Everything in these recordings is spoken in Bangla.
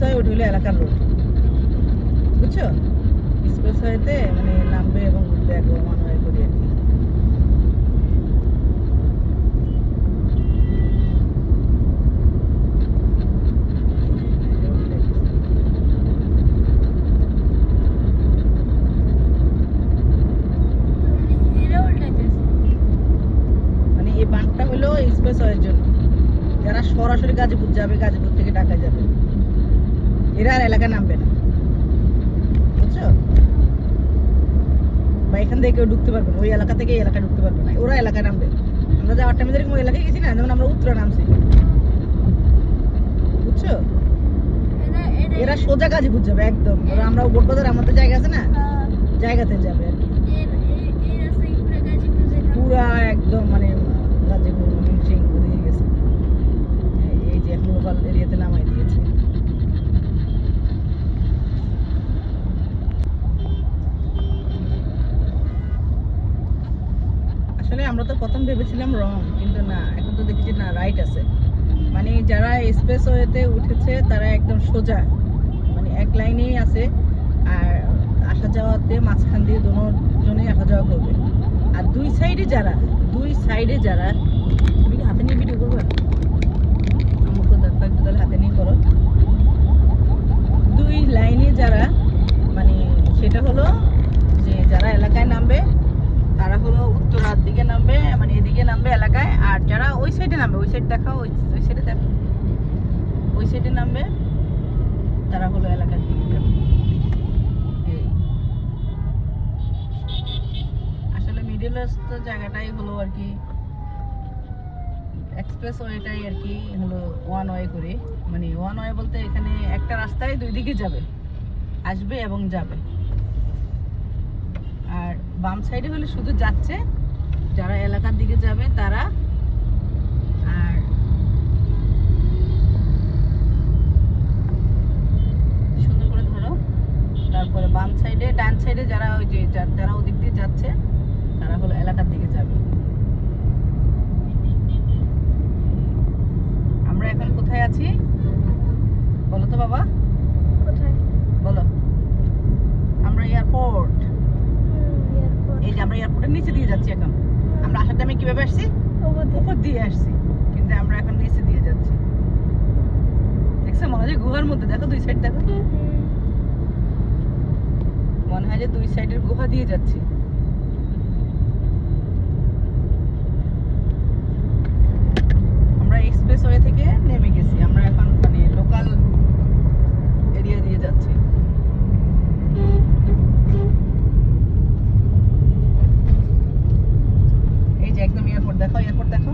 এক্সপ্রেস ওটা হলো এলাকার রোড। বুঝছ? এক্সপ্রেস ওয়েতে মানে নামবে এবং উঠবে একদম ওয়ান ওয়ে করে আর কি মানে এই বাঁধটা হলো এক্সপ্রেস ওয়ের জন্য যারা সরাসরি গাজীপুর যাবে গাজীপুর থেকে ঢাকা যাবে এরা আর এলাকায় নামবে না বুঝছ বা এখান থেকে কেউ ঢুকতে পারবে না ওই এলাকা থেকে এই এলাকায় ঢুকতে পারবে না ওরা এলাকায় নামবে। আমরা যাওয়ার টাইমে যেরকম ওই এলাকায় গেছি না যেমন আমরা উত্তরা নামছি। বুঝছ? এরা সোজা গাজীপুর যাবে একদম। ওরা আমরা বোটবাজার আমাদের জায়গা আছে না? জায়গাতে যাবে আর কি। পুরা একদম মানে গাজীপুর সিং দিয়ে গেছে এই- এই যে এখন লোকাল এরিয়াতে নামাই দিয়েছে আসলে আমরা তো প্রথম ভেবেছিলাম রং কিন্তু না, এখন তো দেখি যে না রাইট আছে। মানে যারা স্পেস ওয়েতে উঠেছে, তারা একদম সোজা। মানে এক লাইনেই আছে, আর আসা যাওয়াতে মাঝখান দিয়ে দোনো জনেই আসা যাওয়া করবে। আর দুই সাইডে যারা, দুই সাইডে যারা, তুমি কি হাতে নিয়ে ভিডিও করবে? আমাকে দেখো, একটু তাহলে হাতে নিয়ে করো। দুই লাইনে যারা মানে সেটা হলো যে যারা এলাকায় নামবে, তারা হলো উত্তরার দিকে নামবে মানে এদিকে নামবে এলাকায় আর যারা ওই সাইডে নামবে, ওই সাইড দেখাও, ওই ওই সাইডে দেখো। ওই সাইডে নামবে, তারা হলো এলাকার দিকে যাবে। আসলে মিডিলস্ত জায়গাটাই হলো আর কি এক্সপ্রেস ওয়েটাই আর কি হলো ওয়ান ওয়ে করে। মানে ওয়ান ওয়ে বলতে এখানে একটা রাস্তায় দুই দিকে যাবে, আসবে এবং যাবে। আর বাম সাইডে হলে শুধু যাচ্ছে, যারা এলাকার দিকে যাবে, তারা আর সুন্দর করে ধরো তারপরে বাম সাইডে ডান সাইডে যারা ওই যে যারা ওদিক দিয়ে যাচ্ছে তারা হলো এলাকার দিকে যাবে। আমরা এখন কোথায় আছি? বলো তো বাবা। বলো। আমরা এয়ারপোর্ট। এই যে আমরা এয়ারপোর্টের নিচে দিয়ে যাচ্ছি এখন। আমরা আসার টাইমে কীভাবে আসছি? উপর দিয়ে। আসছি। কিন্তু আমরা এখন নিচে দিয়ে যাচ্ছি। দেখছ মনে হয় গুহার মধ্যে দেখো দুই সাইড দেখো। মনে হয় যে দুই সাইডের গুহা দিয়ে যাচ্ছি আমরা এক্সপ্রেস ওয়ে থেকে নেমে গেছি আমরা এখন মানে লোকাল এরিয়া দিয়ে যাচ্ছি এই যে একদম এয়ারপোর্ট দেখো এয়ারপোর্ট দেখো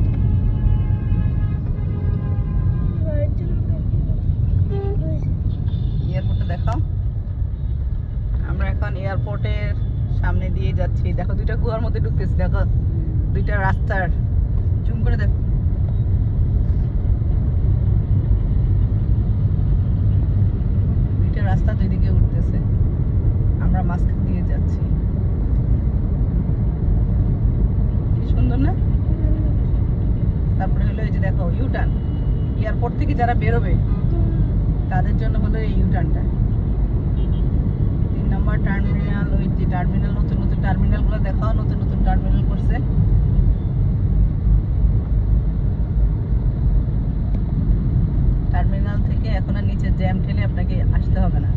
এয়ারপোর্টটা দেখাও আমরা এখন এয়ারপোর্টের সামনে দিয়ে যাচ্ছি দেখো দুইটা গুহার মধ্যে ঢুকতেছি দেখো দুইটা রাস্তার জুম করে দেখো দুইটা রাস্তা দুই দিকে উঠতেছে আমরা মাঝখান দিয়ে যাচ্ছি কি সুন্দর না তারপরে হলো এই যে দেখো ইউটার্ন এয়ারপোর্ট থেকে যারা বেরোবে, তাদের জন্য হলো এই ইউটার্নটা তিন নম্বর টার্মিনাল ওই যে টার্মিনাল নতুন নতুন টার্মিনালগুলো দেখাও, নতুন নতুন টার্মিনাল করছে। টার্মিনাল থেকে এখন আর নিচে জ্যাম ঠেলে আপনাকে আসতে হবে না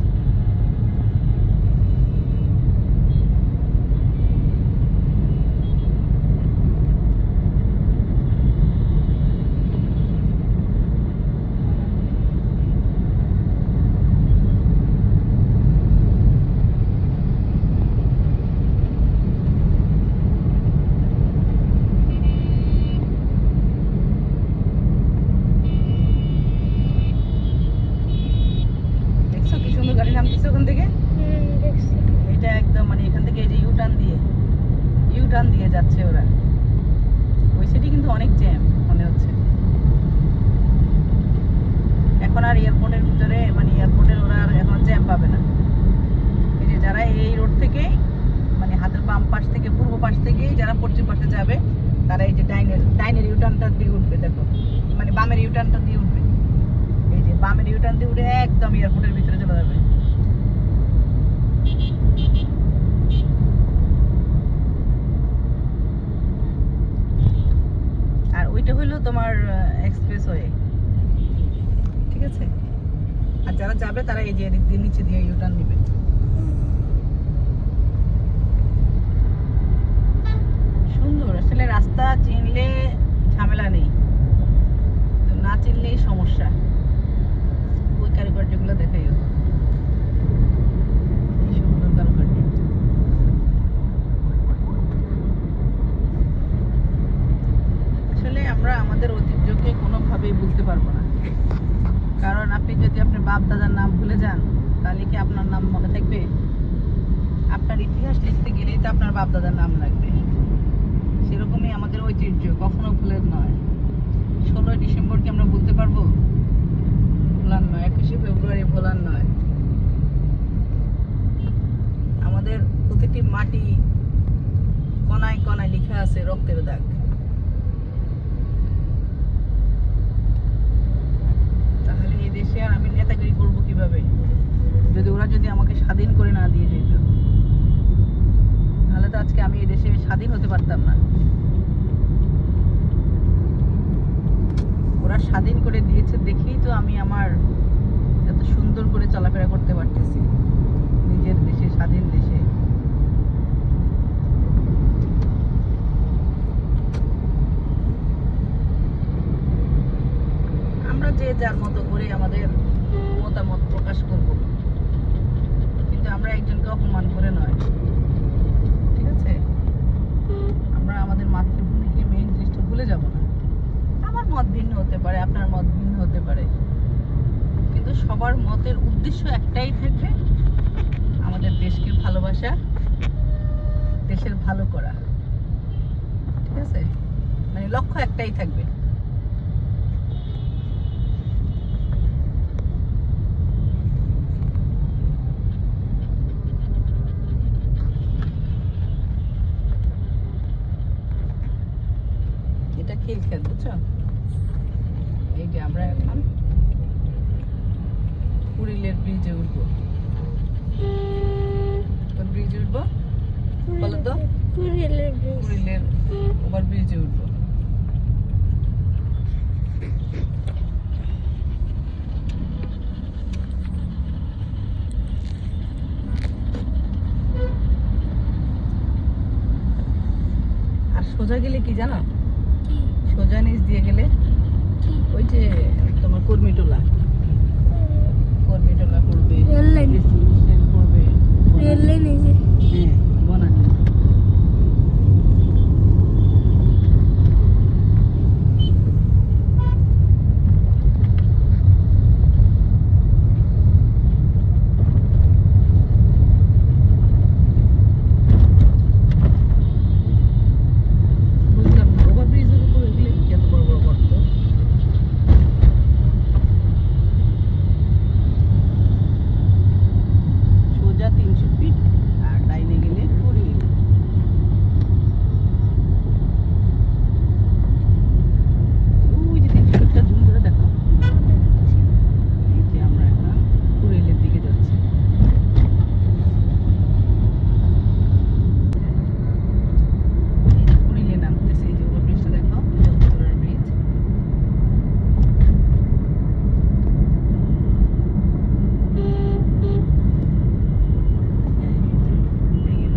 দেখছ কি সুন্দর গাড়ি নামতেছে ওখান থেকে এটা একদম মানে এখান থেকে এই যে ইউটার্ন দিয়ে ইউটার্ন দিয়ে যাচ্ছে ওরা। ওই সাইডে কিন্তু অনেক জ্যাম মনে হচ্ছে। এখন আর এয়ারপোর্টের ভিতরে মানে এয়ারপোর্টের ওরা আর এখন জ্যাম পাবে না। এই যে যারা এই রোড থেকে মানে হাতের বাম পাশ থেকে, পূর্ব পাশ থেকে যারা পশ্চিম পাশে যাবে, তারা এই যে ডাইনের ডাইনের ইউটার্নটার দিকে উঠবে, দেখো। মানে বামের ইউটার্নটা দিয়ে উঠবে। এই যে বামের ইউটার্ন দিয়ে উঠে একদম এয়ারপোর্টের ভিতরে চলে যাবে আর ওইটা হইল তোমার এক্সপ্রেস ওয়ে ঠিক আছে? আর যারা যাবে, তারা এই যে নিচে দিয়ে ইউটার্ন নেবে সুন্দর আসলে রাস্তা চিনলে ঝামেলা নেই তো না চিনলেই সমস্যা ওই কারুকার্যগুলো দেখাইও কি সুন্দর কারুকার্য আসলে আমরা আমাদের ঐতিহ্যকে কোনোভাবেই ভুলতে পারব না। কারণ আপনি যদি আপনার বাপ দাদার নাম ভুলে যান, তাহলে কি আপনার নাম মনে থাকবে? আপনার ইতিহাস লিখতে গেলেই তো আপনার বাপ দাদার নাম লাগবে। সেরকমই আমাদের ঐতিহ্য, কখনো ভুলের নয়। ষোলোই ডিসেম্বর কি আমরা ভুলতে পারব? ভোলার নয়, একুশে ফেব্রুয়ারি ভোলার নয়। আমাদের প্রতিটি মাটি কণায় কণায় লেখা আছে রক্তের দাগ। দেশে আর আমি নেতাগিরি করব কীভাবে? যদি ওরা যদি আমাকে স্বাধীন করে না দিয়ে যেত, তাহলে তো আজকে আমি এই দেশে স্বাধীন হতে পারতাম না। ওরা স্বাধীন করে দিয়েছে দেখেই তো আমি আমার এত সুন্দর করে চলাফেরা করতে পারতেছি। নিজের দেশে, স্বাধীন দেশে। আমরা যে যার মতো করে আমাদের মতামত প্রকাশ করব। কিন্তু আমরা একজনকে অপমান করে নয়। ঠিক আছে? আমরা আমাদের মাতৃভূমিকে মেইন জিনিসটা ভুলে যাব না। আমার মত ভিন্ন হতে পারে, আপনার মত ভিন্ন হতে পারে। কিন্তু সবার মতের উদ্দেশ্য একটাই থাকবে আমাদের দেশকে ভালোবাসা, দেশের ভালো করা। ঠিক আছে? মানে লক্ষ্য একটাই থাকবে। কুড়িলের ব্রিজে উঠবো। কোন ব্রিজে উঠবো বলো তো? কুড়িলের কুড়িলের ওভার ব্রিজে উঠবো। আর সোজা গেলে কি জানো? সোজা নিচ দিয়ে গেলে ওই যে তোমার কর্মী কর্মীটোলা পড়বে রেল লাইন। রেল লাইন এই যে। হ্যাঁ বনানী বুঝলাম না ওভারব্রিজের উপর এগুলো কি এত বড় বড় গর্ত সোজা তিনশো ফিট আর ডাইনে গেলে কুড়ি ওই যে তিনশো ফিটটা জুম করে দেখো এই যে আমরা এখন কুড়িলের দিকে যাচ্ছি এই যে কুড়িলে নামতেছে এই যে ওভারব্রিজটা দেখো জলপুরের ব্রিজ এই গেল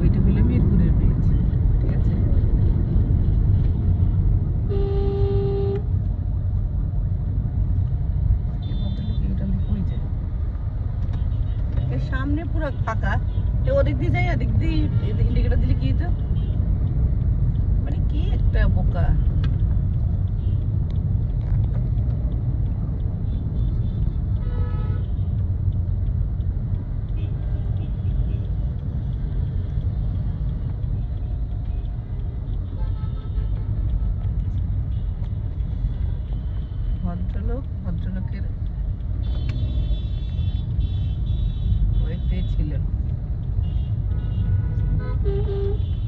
ওইটা হলো মিরপুরের ব্রিজ ঠিক আছে এই ভদ্রলোক এইটা ওই যে এর সামনে পুরো ফাঁকা এ ওদিক এদিক দিয়ে ইন্ডিকেটার দিলে কি তো মানে কি একটা বোকা। ভদ্রলোক ভদ্রলোকের ওয়েতে 嗯嗯